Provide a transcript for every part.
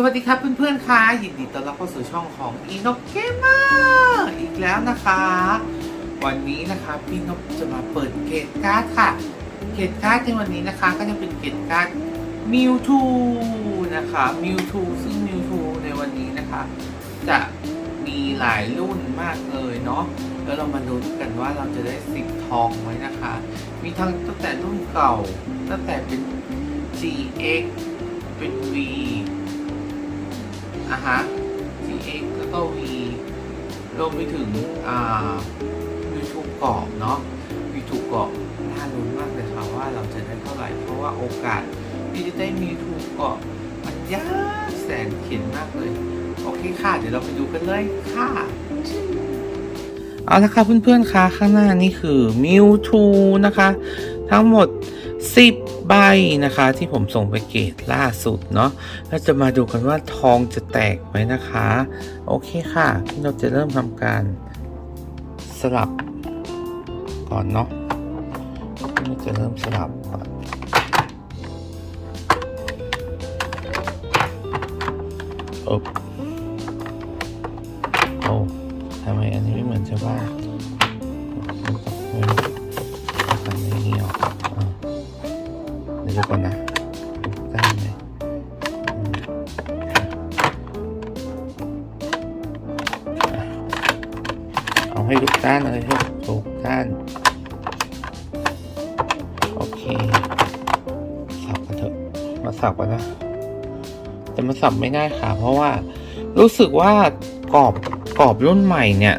สวัสดีครับเพื่อนๆค่ะยินดีต้อนรับเข้าสู่ช่องของอีนกเกมเมอีกแล้วนะคะ วันนี้นะคะพี่นกจะมาเปิดเกตการ์ดค่ะเกตการ์ดในวันนี้นะคะ ก็จะเป็นเกตการ์ดมิวทูนะคะมิวทูซึ่งมิวทูในวันนี้นะคะ จะมีหลายรุ่นมากเลยเนาะแล้วเรามาลุ้นกันว่าเราจะได้สิบทองไหมนะคะ มีทั้งตั้งแต่รุ่นเก่าตั้งแต่เป็น GX เป็น V อะฮะ GX แล้วก็ V รวมไปถึงอ่า YouTube กรอบเนาะ YouTube กรอบน่าลุ้นมากเลยค่ะว่าเราจะได้เท่าไหร่ เพราะว่าโอกาสที่จะได้มี YouTube กรอบมันยากแสนเขียนมากเลย โอเคค่ะ เดี๋ยวเราไปดูกันเลยค่ะเอาละค่ะเพื่อนๆคะข้างหน้านี่คือ Mewtwo นะคะ ทั้งหมด 10 ใบนะคะที่ผมส่งไปเกตล่าสุดเนาะแล้วจะมาดูกันว่าทองจะแตกไหมนะคะ โอเคค่ะที่เราจะเริ่มทำการสลับก่อนเนาะเราจะเริ่มสลับก่อนโอ้โอ้ทำไมอันนี้ไม่เหมือนชาวบ้านานเลยให้ทุกด้าน โอเค สับกันเถอะ มาสับกันนะ แต่มันสับไม่ได้ค่ะ เพราะว่ารู้สึกว่ากรอบกรอบรุ่นใหม่เนี่ย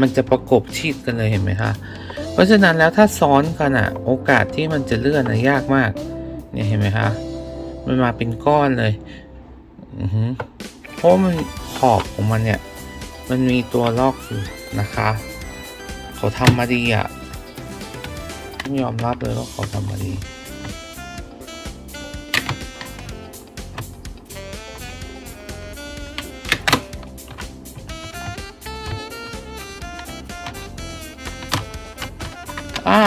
มันจะประกบชิดกันเลยเห็นไหมคะ เพราะฉะนั้นแล้วถ้าซ้อนกันอะโอกาสที่มันจะเลื่อนนะยากมาก เนี่ยเห็นไหมคะมันมาเป็นก้อนเลยอือหือเพราะมันขอบของมันเนี่ย มันมีตัวลอกอยู่นะคะ เขาทำมาดีอะต้องยอมรับเลยว่าเขาทำมาดี อ่า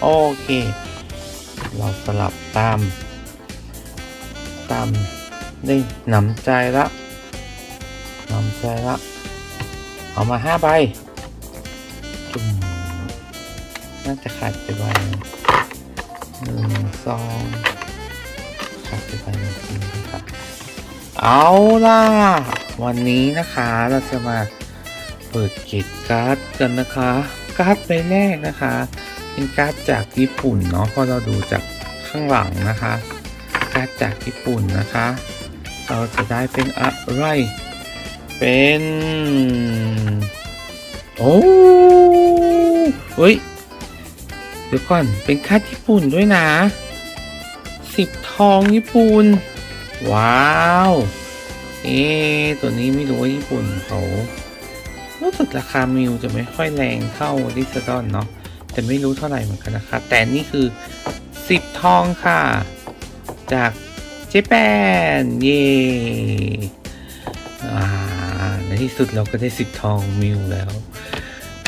โอเค เราสลับตาม ตามได้หนำใจละหนำใจละ เอามาห้าใบ น่าจะขาดไปใบหนึ่งสองขาดไปใบหนึ่งจริงค่ะเอาล่ะ วันนี้นะคะเราจะมาเปิดเกตการ์ดกันนะคะ การ์ดใบแรกนะคะ เป็นการ์ดจากญี่ปุ่นเนาะเพราะเราดูจากข้างหลังนะคะ การ์ดจากญี่ปุ่นนะคะ เราจะได้เป็นอะไรเป็น โอ้เฮ้ย เดี๋ยวก่อนเป็นกาดญี่ปุ่นด้วยนะสิบทองญี่ปุ่น ว้าว เอ๊ตัวนี้ไม่รู้ว่าญี่ปุ่นเขารู้สึกราคามิวจะไม่ค่อยแรงเท่าดิสดอนเนาะแต่ไม่รู้เท่าไหร่เหมือนกันนะคะ แต่นี่คือสิบทองค่ะ จากเจแปนเย่ในที่สุดเราก็ได้สิบทองมิวแล้ว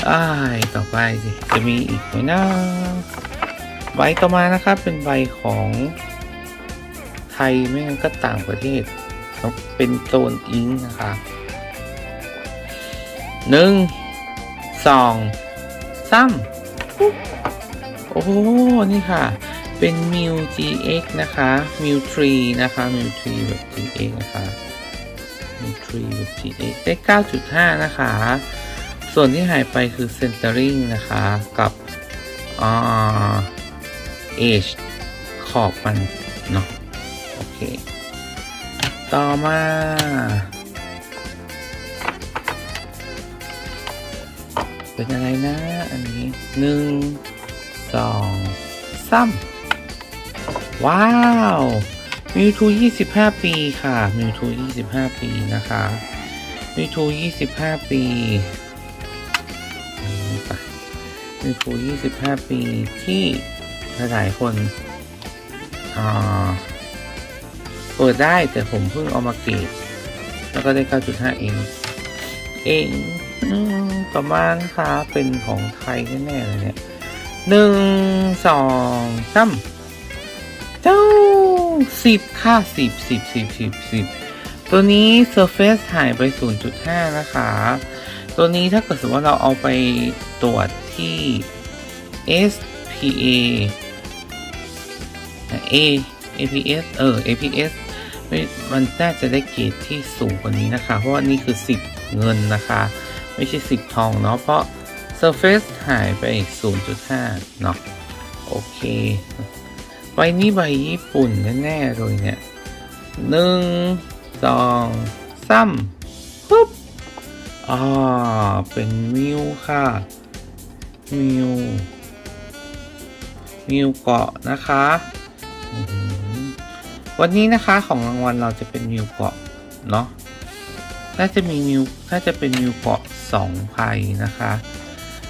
อ้ายต่อไปสิจะมีอีกไหมนะ ใบต่อมานะครับเป็นใบของไทยไม่งั้นก็ต่างประเทศ เป็นโซนอิงนะคะหนึ่งสองสามโอ้โห นี่ค่ะ เป็น m i u GX นะคะ m i u 3 นะคะ m i u 3แบบ GX นะคะ m i u 3แบบ GX ได้ 9.5 นะคะ ส่วนที่หายไปคือ Centering นะคะ กับอ่า Age ขอบมันเนาะโอเค ต่อมาเป็นอะไรนะ อันนี้หนึ่งสองสามว้าวมิวทูยี่สิบห้าปีค่ะมิวทูยี่สิบห้าปีนะคะมิวทูยี่สิบห้าปีมิวทูยี่สิบห้าปีที่ หลายๆคนเปิดได้แต่ผมเพิ่งเอามาเกตแล้วก็ได้ 9.5 เอง เองอืมต่อมานะคะเป็นของไทยแน่ๆเลยเนี่ยหนึ่งสองสามเจ้าสิบค่ะสิบสิบสิบสิบสิบตัวนี้ Surface หายไป 0.5 นะคะ ตัวนี้ถ้าเกิดสมมติว่าเราเอาไปตรวจที่ SPA A APS เออ APS ไม่มันน่าจะได้เกรดที่สูงกว่านี้นะคะ เพราะว่านี่คือ 10 เงินนะคะ ไม่ใช่ 10 ทองเนาะเพราะ Surface หายไป0.5 เนาะโอเคใบนี้ใบญี่ปุ่นแน่ๆเลยเนี่ยหนึ่งสองสามปุ๊บอ่าเป็นมิวค่ะ มิวมิวเกาะนะคะ วันนี้นะคะของรางวัลเราจะเป็นมิวเกาะเนาะน่าจะมีมิวน่าจะเป็นมิวเกาะสองไพนะคะ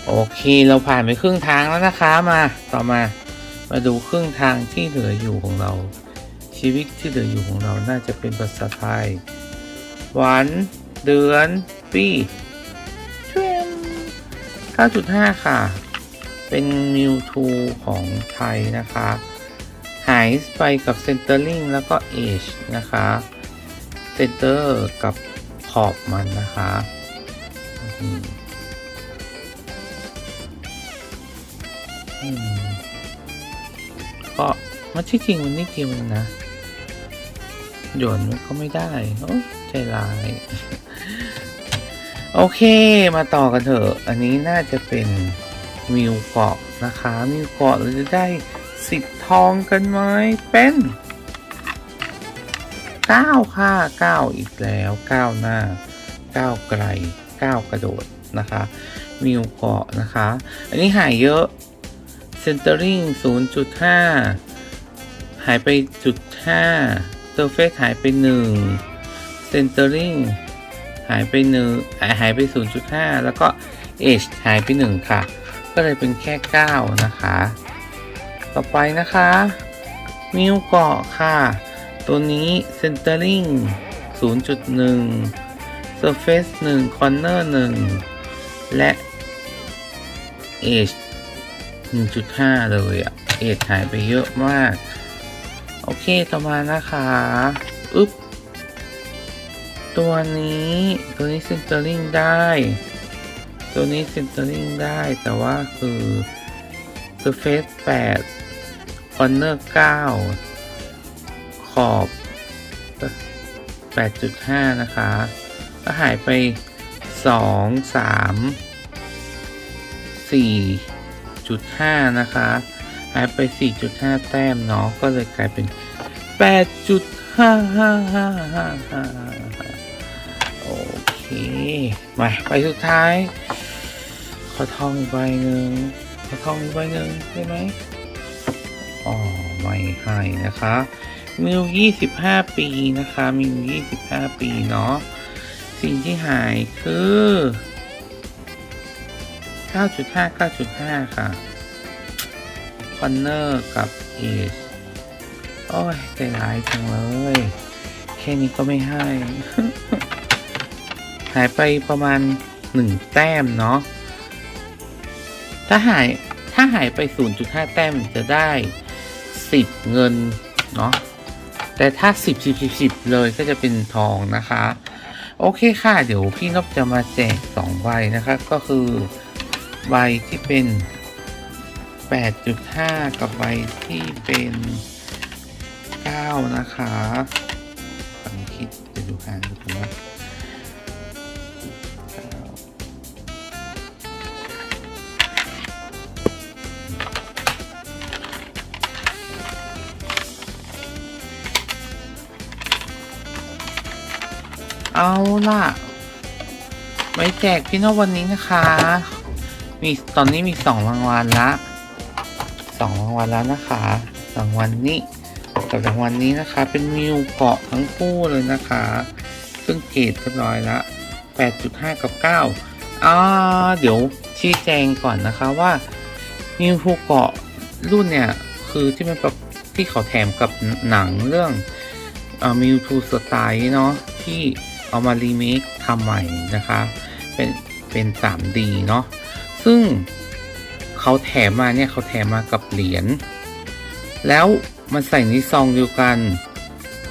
โอเคเราผ่านไปครึ่งทางแล้วนะคะมาต่อมามาดูครึ่งทางที่เหลืออยู่ของเรา ชีวิตที่เหลืออยู่ของเราน่าจะเป็นภาษาไทยวันเดือนปีเทรม9.5 ค่ะ เป็นมิวทูของไทยนะคะ หายไปกับเซนเตอร์ลิงแล้วก็เอชนะคะเซนเตอร์กับขอบมันนะคะก็มันที่จริงมันนิดเดียวเองนะหย่อนมันก็ไม่ได้โอ้ใจร้าย โอเคมาต่อกันเถอะ อันนี้น่าจะเป็นมิวเกาะนะคะ มิวเกาะเราจะได้ สิบทองกันไหมเป็นเก้าค่ะเก้าอีกแล้วเก้าหน้าเก้าไกลเก้ากระโดดนะคะมิวเกาะนะคะ อันนี้หายเยอะ centering 0.5 หายไปจุด5 surface หายไป1 centering หายไปหนึ่งอ่าหายไป 0.5 แล้วก็ edge หายไป 1 ค่ะ ก็เลยเป็นแค่ 9 นะคะ ต่อไปนะคะมิวเกาะค่ะ ตัวนี้เซ centering 0.1 surface 1 corner 1 และ edge 1.5 เลยอะเอชหายไปเยอะมาก โอเคต่อมานะคะอึ๊บตัวนี้ตัวนี้เซนเตอร์ลิงได้ ตัวนี้เซนเตอร์ลิงได้แต่ว่าคือ surface 8 คอนเนอร์เก้าขอบ 8.5 นะคะ ก็หายไป 2 3 4.5 นะคะ หายไป 4.5 แต้มเนาะ ก็เลยกลายเป็น 8.5โอเค มาไปสุดท้าย ขอทองอีกใบหนึ่งขอทองอีกใบหนึ่งได้ไหม ให้นะคะมิว25 ปีนะคะมิว25 ปีเนาะสิ่งที่หายคือ 9.5 9.5 ค่ะคอนเนอร์กับเอชโอ้ยใจร้ายจังเลย แค่นี้ก็ไม่ให้ หายไปประมาณ1แต้มเนาะถ้าหายถ้าหายไป 0.5 แต้มจะได้ 10 เงินเนาะแต่ถ้า 10 10 10 10 เลยก็จะเป็นทองนะคะ โอเคค่ะ เดี๋ยวพี่นบจะมาแจก2ใบนะคะก็คือใบที่เป็น 8.5 กับใบที่เป็น 9 นะคะฟังคิดจะดูห่างดูกันว่า เอาล่ะ ไว้แจกพี่นบวันนี้นะคะ มีตอนนี้มีสองรางวัลละสองรางวัลแล้วนะคะรางวัลนี้กับรางวัลนี้นะคะ เป็นมิวเกาะทั้งคู่เลยนะคะ ซึ่งเกรดเรียบร้อยละ8.5 กับ 9อ่าเดี๋ยวชี้แจงก่อนนะคะว่ามิวภูเกาะรุ่นเนี่ยคือที่มันที่เขาแถมกับหนังเรื่องมิวทูสไตล์เนาะที่ เอามารีเมคทำใหม่นะคะ เป็นเป็น 3D เนาะซึ่งเขาแถมมาเนี่ยเขาแถมมากับเหรียญแล้วมันใส่ในซองเดียวกัน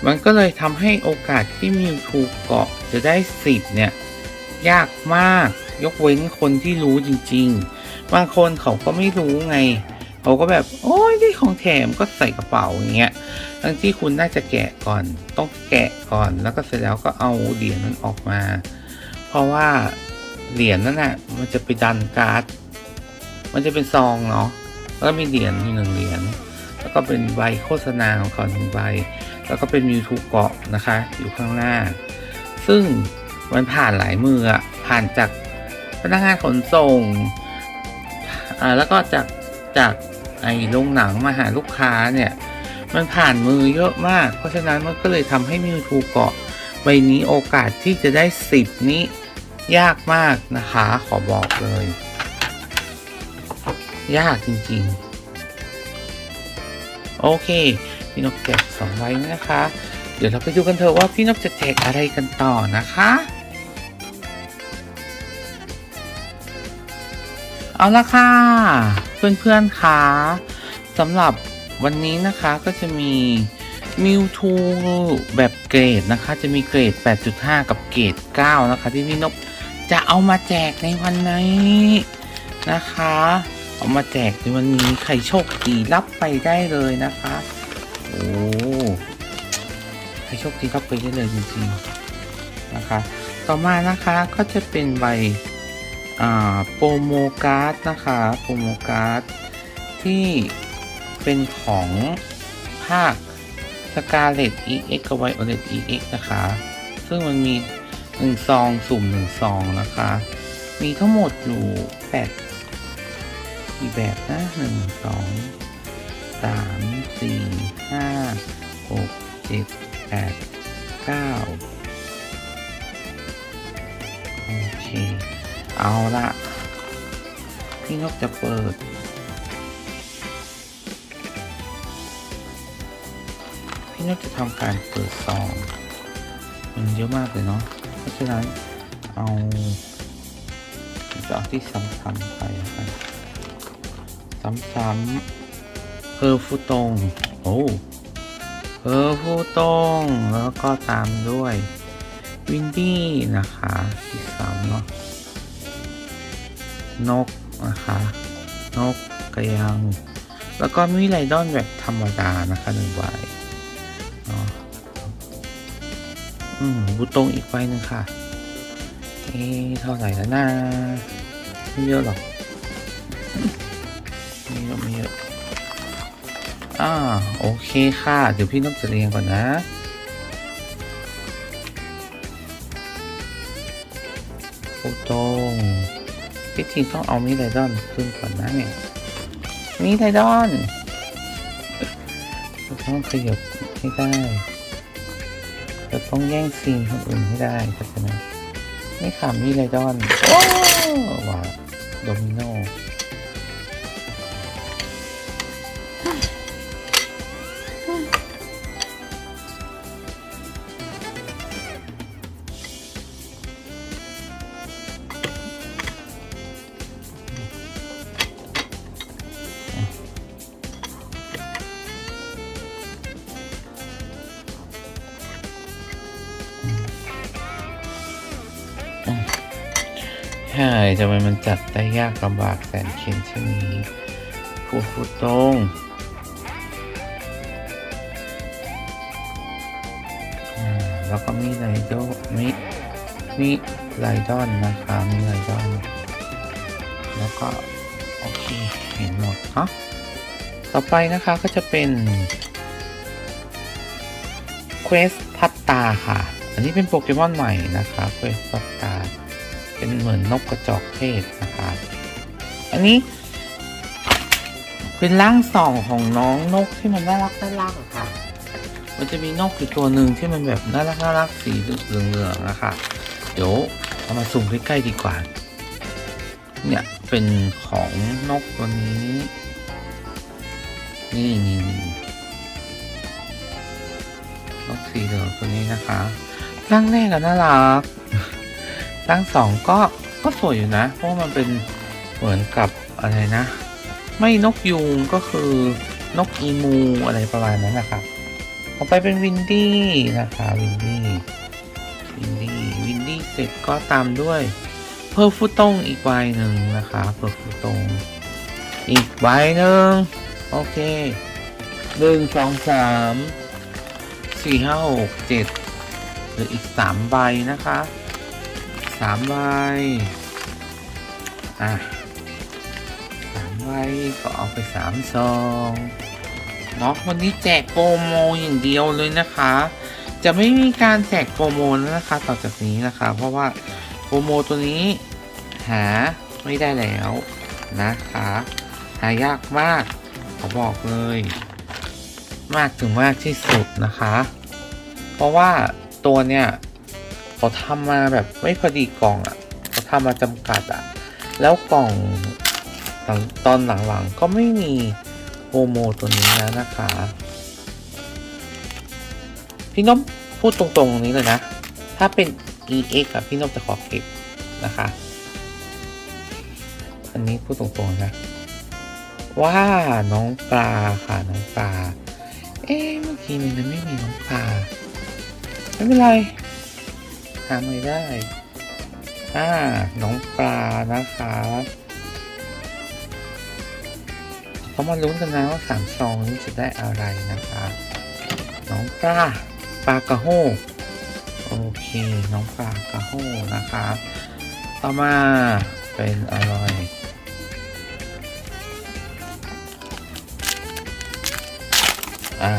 มันก็เลยทำให้โอกาสที่มิวทูเกาะจะได้สิบเนี่ย ยากมากยกเว้นคนที่รู้จริง ๆ บางคนเขาก็ไม่รู้ไง เขาก็แบบโอ้ยได้ของแถมก็ใส่กระเป๋าอย่างเงี้ยทั้งที่คุณน่าจะแกะก่อน ต้องแกะก่อนแล้วก็เสร็จแล้วก็เอาเหรียญนั้นออกมา เพราะว่าเหรียญนั้นน่ะมันจะไปดันการ์ด มันจะเป็นซองเนาะแล้วมีเหรียญอยู่หนึ่งเหรียญแล้วก็เป็นใบโฆษณาของเขาหนึ่งใบ แล้วก็เป็นมิวทูเกาะนะคะ อยู่ข้างหน้า ซึ่งมันผ่านหลายมืออะผ่านจากพนักงานขนส่ง อ่าแล้วก็จากจาก ไอ้โรงหนังมาหาลูกค้าเนี่ย มันผ่านมือเยอะมาก เพราะฉะนั้นมันก็เลยทำให้มิวทูเกาะใบนี้โอกาสที่จะได้สิบนี้ยากมากนะคะขอบอกเลย ยากจริงๆ โอเค พี่นกแจกสองใบนะคะ เดี๋ยวเราไปดูกันเถอะว่าพี่นกจะแจกอะไรกันต่อนะคะเอาละค่ะ เพื่อนๆคะสำหรับวันนี้นะคะก็จะมีมิวทูแบบเกรดนะคะ จะมีเกรด 8.5 กับเกรด 9 นะคะ ที่พี่นกจะเอามาแจกในวันนี้นะคะ เอามาแจกในวันนี้ใครโชคดีรับไปได้เลยนะคะโอ้ใครโชคดีรับไปได้เลยจริงๆนะคะ ต่อมานะคะก็จะเป็นใบ โปรโมการ์ดนะคะโปรโมการ์ดที่เป็นของภาค Scarlet EX กับ Violet EX นะคะ ซึ่งมันมีหนึ่งซอง สุ่มหนึ่งซอง นะคะ มีทั้งหมดอยู่แปดกี่แบบนะหนึ่งสองสามสี่ห้าหกเจ็ดแปดเก้าโอเค เอาละพี่นกจะเปิด พี่นกจะทำการเปิดซองมันเยอะมากเลยเนาะเพราะฉะนั้นเอาจะเอาที่ซ้ำๆไปนะครับซ้ำๆเพอร์ฟูตงโอ้เพอร์ฟูตงแล้วก็ตามด้วยวินดี้นะคะที่สามเนาะ นกนะคะ นกกระยัง แล้วก็มีไรดอนแบบธรรมดานะคะหนึ่งใบอืมบูตงอีกใบหนึ่งค่ะ เอ๊เท่าไหร่แล้วนะไม่เยอะหรอกไม่เยอะไม่เยอะอ่าโอเคค่ะ เดี๋ยวพี่นกจะเรียงก่อนนะบูตง ที่จริงต้องเอามิไรดอนขึ้นก่อนนะเนี่ยมิไรดอนเราต้องขยับให้ได้จะต้องแย่งซีนคนอื่นให้ได้เข้าใจไหมนี่ค่ะมีไรดอนโอ้ว้าวโดมิโน ใช่ทำไมมันจัดได้ยากลำบากแสนเข็ญเช่นนี้พูดพูดตรงแล้วก็มีไรโดมิมีไรดอนนะคะมีไรดอนแล้วก็ โอเค เห็นหมดเนาะต่อไปนะคะก็จะเป็นเควสพัตตาค่ะ อันนี้เป็นโปเกมอนใหม่นะคะเควสพัตตา เป็นเหมือนนกกระจอกเทศนะคะอันนี้ เป็นร่างสองของน้องนกที่มันน่ารักน่ารักอะค่ะ มันจะมีนกอยู่ตัวหนึ่งที่มันแบบน่ารักน่ารักสีเหลืองๆนะคะเดี๋ยวเอามาซูมใกล้ๆดีกว่า เนี่ยเป็นของนกตัวนี้ นี่นี่นี่นกสีเหลืองตัวนี้นะคะร่างแรกก็น่ารัก ร่างสองก็ก็สวยอยู่นะ เพราะมันเป็นเหมือนกับอะไรนะ ไม่นกยูงก็คือนกอีมูอะไรประมาณนั้นนะครับต่อไปเป็นวินดี้นะคะวินดี้วินดี้วินดี้เสร็จก็ตามด้วยเพอร์ฟูตงอีกใบหนึ่งนะคะเพอร์ฟูตงอีกใบหนึ่งโอเคหนึ่งสองสามสี่ห้าหกเจ็ดหลืออีกสามใบนะคะ สามใบอะสามใบก็เอาไปสามซองเนาะวันนี้แจกโปรโมอย่างเดียวเลยนะคะ จะไม่มีการแจกโปรโมแล้วนะคะ ต่อจากนี้นะคะ เพราะว่าโปรโมตัวนี้หาไม่ได้แล้วนะคะ หายากมากขอบอกเลย มากถึงมากที่สุดนะคะ เพราะว่าตัวเนี้ย เขาทำมาแบบไม่พอดีกล่องอะ่ะเขาทำมาจำกัดอะ่ะ แล้วกล่องหลังตอนหลังๆก็ไม่มีโปรโมตัวนี้แล้วนะคะ พี่นพพูดตรงๆตรงนี้เลยนะ ถ้าเป็น EX อะพี่นพจะขอเก็บนะคะ อันนี้พูดตรงๆนะ ว่าน้องปลาค่ะน้องปลา เอ๊ะเมื่อกี้นี้มันไม่มีน้องปลา ไม่เป็นไร หาไม่ได้อ่าน้องปลานะคะเขามาลุ้นกันนะว่าสามซองนี้จะได้อะไรนะคะ น้องปลาปลากระโฮโอเค น้องปลากระโฮนะคะ ต่อมาเป็นอะไรอ่า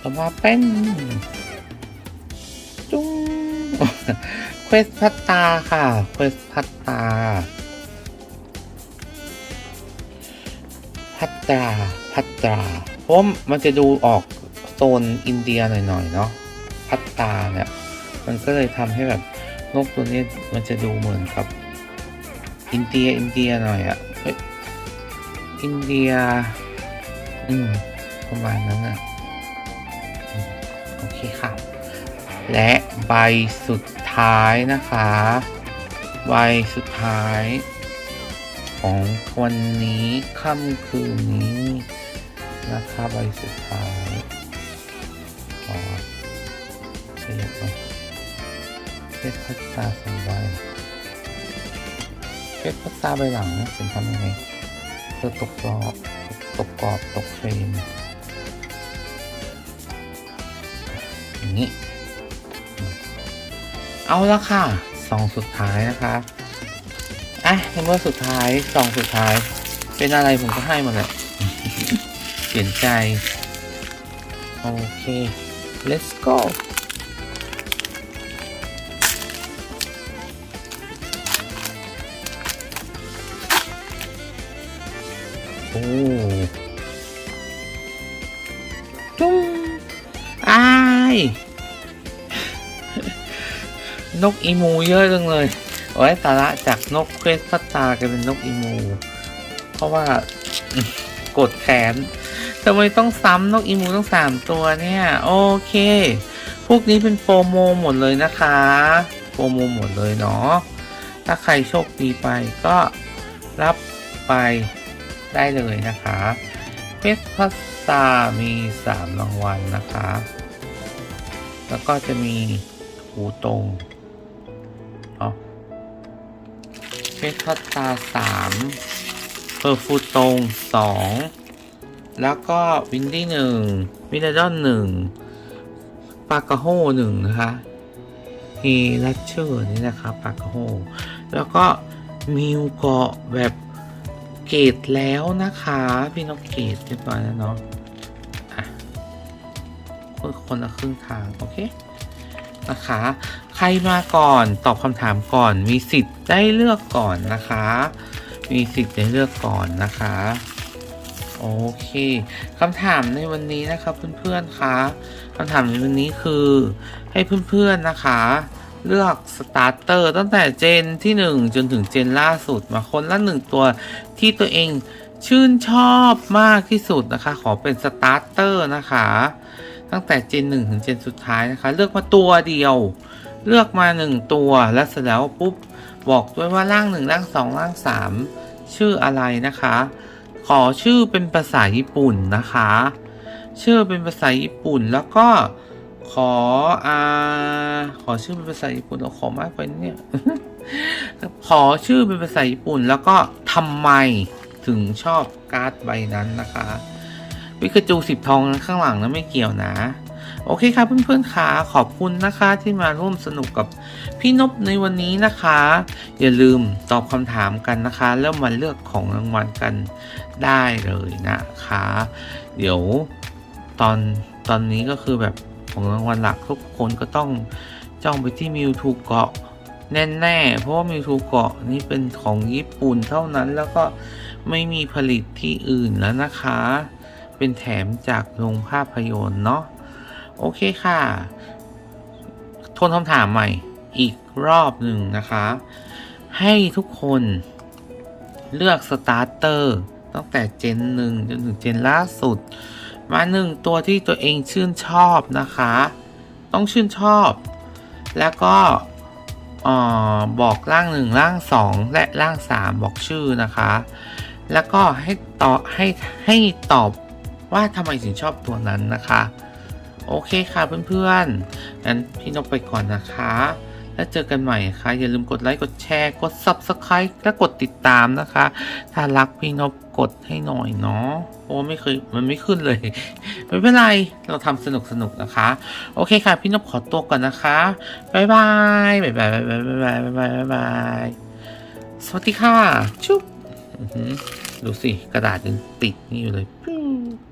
ต่อมาเป็นจุ้งเควสพัตตาค่ะเควสพัตตา พัตตาพัตตาเพราะมันจะดูออกโซนอินเดียหน่อยๆเนาะพัตตาเนี่ย มันก็เลยทำให้แบบนกตัวนี้มันจะดูเหมือนกับ อินเดียอินเดียหน่อยอะอินเดีย อืม ประมาณนั้นอะ เคค่ะ และใบสุดท้ายนะคะ ใบสุดท้าย ของวันนี้ค่ำคืนนี้นะคะใบสุดท้ายขอขยับมาเพชรพัตาสองใบเพชรพัตตาใบหลังเป็นทำยังไงเธอตกกรอบตกกรอบตกเฟรม อย่างนี้ เอาละค่ะซองสุดท้ายนะคะอะในเมื่อสุดท้ายซองสุดท้าย เป็นอะไรผมก็ให้หมดแหละเปลี่ยนใจ โอเค let's go นกอีมูเยอะจังเลยโอ้ยตาละจากนกเควสพัตตากลายเป็นนกอีมู เพราะว่ากดแขนทำไมต้องซ้ำนกอีมูต้องสามตัวเนี่ย โอเค พวกนี้เป็นโปรโมหมดเลยนะคะ โปรโมหมดเลยเนาะถ้าใครโชคดีไปก็รับไปได้เลยนะคะเพชรพัสตามีสามรางวัลนะคะ แล้วก็จะมีหูตรง เพชรพัตาสามเพอร์ฟูตรงสองแล้วก็วินดี้หนึ่งวินดอนหนึ่งปากาโฮหนึ่งนะคะเฮลัชเชอร์นี่นะคะปากาโฮแล้วก็มิวเกาะแบบเกตแล้วนะคะ พี่นกเกตเรียบร้อยแล้วเนาะอะคนละครึ่งทาง โอเค นะคะ ใครมาก่อนตอบคำถามก่อน มีสิทธิ์ได้เลือกก่อนนะคะ มีสิทธิ์ได้เลือกก่อนนะคะโอเคคำถามในวันนี้นะคะเพื่อนๆคะคำถามในวันนี้คือให้เพื่อนๆนะคะ เลือกสตาร์เตอร์ตั้งแต่เจนที่ 1 จนถึงเจนล่าสุดมาคนละหนึ่งตัวที่ตัวเองชื่นชอบมากที่สุดนะคะ ขอเป็นสตาร์เตอร์นะคะ ตั้งแต่เจนหนึ่งถึงเจนสุดท้ายนะคะ เลือกมาตัวเดียว เลือกมาหนึ่งตัวแล้วเสร็จแล้วปุ๊บบอกด้วยว่าร่างหนึ่งร่างสองร่างสามชื่ออะไรนะคะ ขอชื่อเป็นภาษาญี่ปุ่นนะคะ ชื่อเป็นภาษาญี่ปุ่นแล้วก็ขออ่าขอชื่อเป็นภาษาญี่ปุ่นเราขอมากไปเนี่ยขอชื่อเป็นภาษาญี่ปุ่นแล้วก็ทำไมถึงชอบการ์ดใบนั้นนะคะ ปิกาจูสิบทองข้างหลังนั้นไม่เกี่ยวนะ โอเคค่ะเพื่อนๆค่ะขอบคุณนะคะที่มาร่วมสนุกกับพี่นบในวันนี้นะคะ อย่าลืมตอบคำถามกันนะคะ แล้วมาเลือกของรางวัลกันได้เลยนะคะ เดี๋ยวตอนตอนนี้ก็คือแบบของรางวัลหลักทุกคนก็ต้องจ้องไปที่มิวทูเกาะแน่ๆ เพราะว่ามิวทูเกาะนี่เป็นของญี่ปุ่นเท่านั้นแล้วก็ไม่มีผลิตที่อื่นแล้วนะคะ เป็นแถมจากโรงภาพยนตร์เนาะโอเคค่ะ ทวนคำถามใหม่อีกรอบหนึ่งนะคะ ให้ทุกคนเลือกสตาร์เตอร์ตั้งแต่เจนหนึ่งจนถึงเจนล่าสุด มาหนึ่งตัวที่ตัวเองชื่นชอบนะคะ ต้องชื่นชอบ แล้วก็อบอกร่างหนึ่งร่างสองและร่างสามบอกชื่อนะคะ แล้วก็ให้ตอบให้ให้ตอบ ว่าทำไมถึงชอบตัวนั้นนะคะ โอเคค่ะเพื่อนๆงั้นพี่นกไปก่อนนะคะ แล้วเจอกันใหม่ค่ะ อย่าลืมกดไลค์กดแชร์กด Subscribe และกดติดตามนะคะ ถ้ารักพี่นกกดให้หน่อยเนาะเพราะว่าไม่เคยมันไม่ขึ้นเลย ไม่เป็นไรเราทำสนุกสนุกๆนะคะ โอเคค่ะ พี่นกขอตัวก่อนนะคะบ๊ายบายบ๊ายบายบ๊ายบายบ๊ายบายบ๊ายบายบ๊ายบายสวัสดีค่ะ ชุบดูสิ กระดาษยังติดนี่อยู่เลยปิ้ว